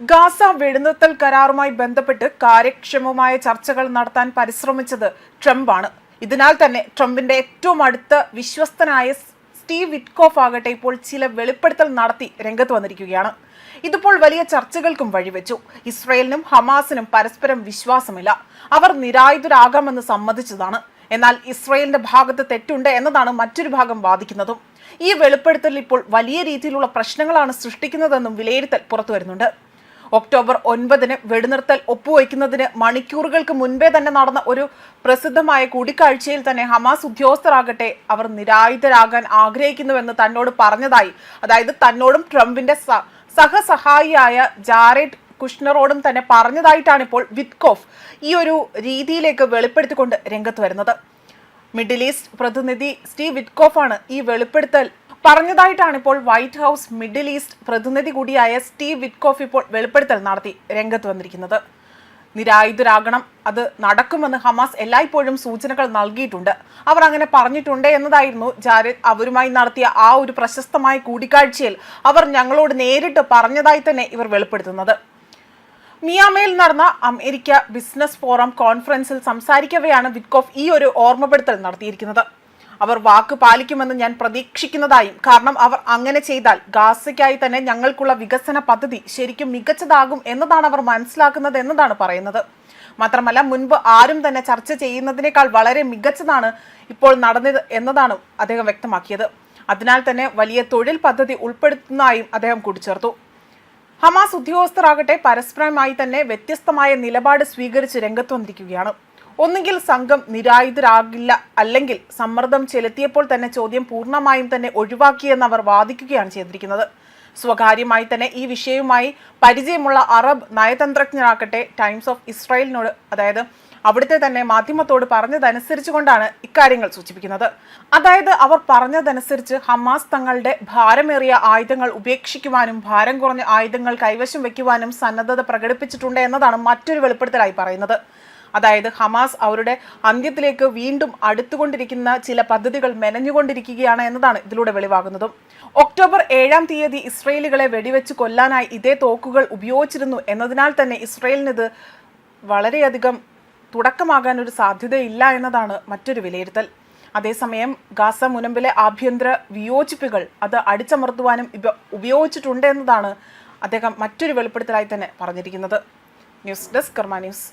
Gaza വെടിനിർത്തൽ കരാറുമായി ബന്ധപ്പെട്ട് കാര്യക്ഷമമായ ചർച്ചകൾ നടത്താൻ പരിശ്രമിച്ചത് ട്രംപാണ്. ഇതിനാൽ തന്നെ ട്രംപിന്റെ ഏറ്റവും അടുത്ത വിശ്വസ്തനായ സ്റ്റീവ് വിറ്റ്കോഫ് ആകട്ടെ ഇപ്പോൾ ചില വെളിപ്പെടുത്തൽ നടത്തി രംഗത്ത് വന്നിരിക്കുകയാണ്. ഇതിപ്പോൾ വലിയ ചർച്ചകൾക്കും വഴിവെച്ചു. ഇസ്രയേലിനും ഹമാസിനും പരസ്പരം വിശ്വാസമില്ല. അവർ നിരായുധരാകാമെന്ന് സമ്മതിച്ചതാണ്. എന്നാൽ ഇസ്രയേലിന്റെ ഭാഗത്ത് തെറ്റുണ്ട് എന്നതാണ് മറ്റൊരു ഭാഗം വാദിക്കുന്നതും. ഈ വെളിപ്പെടുത്തൽ ഇപ്പോൾ വലിയ രീതിയിലുള്ള പ്രശ്നങ്ങളാണ് സൃഷ്ടിക്കുന്നതെന്നും വിലയിരുത്തൽ പുറത്തു വരുന്നുണ്ട് ഒക്ടോബർ ഒൻപതിന് വെടിനിർത്തൽ ഒപ്പുവയ്ക്കുന്നതിന് മണിക്കൂറുകൾക്ക് മുൻപേ തന്നെ നടന്ന ഒരു പ്രസിദ്ധമായ കൂടിക്കാഴ്ചയിൽ തന്നെ ഹമാസ് ഉദ്യോഗസ്ഥരാകട്ടെ അവർ നിരായുധരാകാൻ ആഗ്രഹിക്കുന്നുവെന്ന് തന്നോട് പറഞ്ഞതായി. അതായത് തന്നോടും ട്രംപിന്റെ സഹസഹായിയായ ജാരേഡ് കുഷ്ണറോടും തന്നെ പറഞ്ഞതായിട്ടാണ് ഇപ്പോൾ വിത്കോഫ് ഈ ഒരു രീതിയിലേക്ക് വെളിപ്പെടുത്തിക്കൊണ്ട് രംഗത്ത് വരുന്നത്. മിഡിൽ ഈസ്റ്റ് പ്രതിനിധി സ്റ്റീവ് വിറ്റ്കോഫാണ് ഈ വെളിപ്പെടുത്തൽ പറഞ്ഞതായിട്ടാണ് ഇപ്പോൾ വൈറ്റ് ഹൗസ് മിഡിൽ ഈസ്റ്റ് പ്രതിനിധി കൂടിയായ സ്റ്റീവ് വിറ്റ്കോഫ് ഇപ്പോൾ വെളിപ്പെടുത്തൽ നടത്തി രംഗത്ത് വന്നിരിക്കുന്നത്. നിരായുധരാകണം. അത് നടക്കുമെന്ന് ഹമാസ് എല്ലായ്പ്പോഴും സൂചനകൾ നൽകിയിട്ടുണ്ട്. അവർ അങ്ങനെ പറഞ്ഞിട്ടുണ്ട് എന്നതായിരുന്നു ജാരദ് അവരുമായി നടത്തിയ ആ ഒരു പ്രശസ്തമായ കൂടിക്കാഴ്ചയിൽ അവർ ഞങ്ങളോട് നേരിട്ട് പറഞ്ഞതായി തന്നെ ഇവർ വെളിപ്പെടുത്തുന്നത്. മിയാമയിൽ നടന്ന അമേരിക്ക ബിസിനസ് ഫോറം കോൺഫറൻസിൽ സംസാരിക്കവെയാണ് വിറ്റ്കോഫ് ഈ ഒരു ഓർമ്മപ്പെടുത്തൽ നടത്തിയിരിക്കുന്നത്. അവർ വാക്ക് പാലിക്കുമെന്ന് ഞാൻ പ്രതീക്ഷിക്കുന്നതായും. കാരണം അവർ അങ്ങനെ ചെയ്താൽ ഗാസയ്ക്കായി തന്നെ ഞങ്ങൾക്കുള്ള വികസന പദ്ധതി ശരിക്കും മികച്ചതാകും എന്നതാണ് അവർ മനസ്സിലാക്കുന്നത് എന്നതാണ് പറയുന്നത്. മാത്രമല്ല മുൻപ് ആരും തന്നെ ചർച്ച ചെയ്യുന്നതിനേക്കാൾ വളരെ മികച്ചതാണ് ഇപ്പോൾ നടന്നത് എന്നതാണ് അദ്ദേഹം വ്യക്തമാക്കിയത്. അതിനാൽ തന്നെ വലിയ തൊഴിൽ പദ്ധതി ഉൾപ്പെടുത്തുന്നതായും അദ്ദേഹം കൂട്ടിച്ചേർത്തു. ഹമാസ് ഉദ്യോഗസ്ഥരാകട്ടെ പരസ്പരമായി തന്നെ വ്യത്യസ്തമായ നിലപാട് സ്വീകരിച്ച് രംഗത്ത് വന്നിരിക്കുകയാണ്. ഒന്നുകിൽ സംഘം നിരായുധരാകില്ല അല്ലെങ്കിൽ സമ്മർദ്ദം ചെലുത്തിയപ്പോൾ തന്നെ ചോദ്യം പൂർണമായും തന്നെ ഒഴിവാക്കിയെന്ന് അവർ വാദിക്കുകയാണ് ചെയ്തിരിക്കുന്നത്. സ്വകാര്യമായി തന്നെ ഈ വിഷയവുമായി പരിചയമുള്ള അറബ് നയതന്ത്രജ്ഞരാകട്ടെ ടൈംസ് ഓഫ് ഇസ്രായേലിനോട് അതായത് അവിടുത്തെ തന്നെ മാധ്യമത്തോട് പറഞ്ഞതനുസരിച്ചുകൊണ്ടാണ് ഇക്കാര്യങ്ങൾ സൂചിപ്പിക്കുന്നത്. അതായത് അവർ പറഞ്ഞതനുസരിച്ച് ഹമാസ് തങ്ങളുടെ ഭാരമേറിയ ആയുധങ്ങൾ ഉപേക്ഷിക്കുവാനും ഭാരം കുറഞ്ഞ ആയുധങ്ങൾ കൈവശം വയ്ക്കുവാനും സന്നദ്ധത പ്രകടിപ്പിച്ചിട്ടുണ്ട് എന്നതാണ് മറ്റൊരു വെളിപ്പെടുത്തലായി പറയുന്നത്. അതായത് ഹമാസ് അവരുടെ അന്ത്യത്തിലേക്ക് വീണ്ടും അടുത്തുകൊണ്ടിരിക്കുന്ന ചില പദ്ധതികൾ മെനഞ്ഞുകൊണ്ടിരിക്കുകയാണ് എന്നതാണ് ഇതിലൂടെ വെളിവാകുന്നതും. ഒക്ടോബർ ഏഴാം തീയതി ഇസ്രയേലുകളെ വെടിവെച്ച് കൊല്ലാനായി ഇതേ തോക്കുകൾ ഉപയോഗിച്ചിരുന്നു എന്നതിനാൽ തന്നെ ഇസ്രയേലിനിത് വളരെയധികം തുടക്കമാകാൻ ഒരു സാധ്യതയില്ല എന്നതാണ് മറ്റൊരു വിലയിരുത്തൽ. അതേസമയം ഗാസ മുനമ്പിലെ ആഭ്യന്തര വിയോജിപ്പുകൾ അത് അടിച്ചമർത്തുവാനും ഇവ ഉപയോഗിച്ചിട്ടുണ്ട് എന്നതാണ് അദ്ദേഹം മറ്റൊരു വെളിപ്പെടുത്തലായി തന്നെ പറഞ്ഞിരിക്കുന്നത്. News desk Karma News.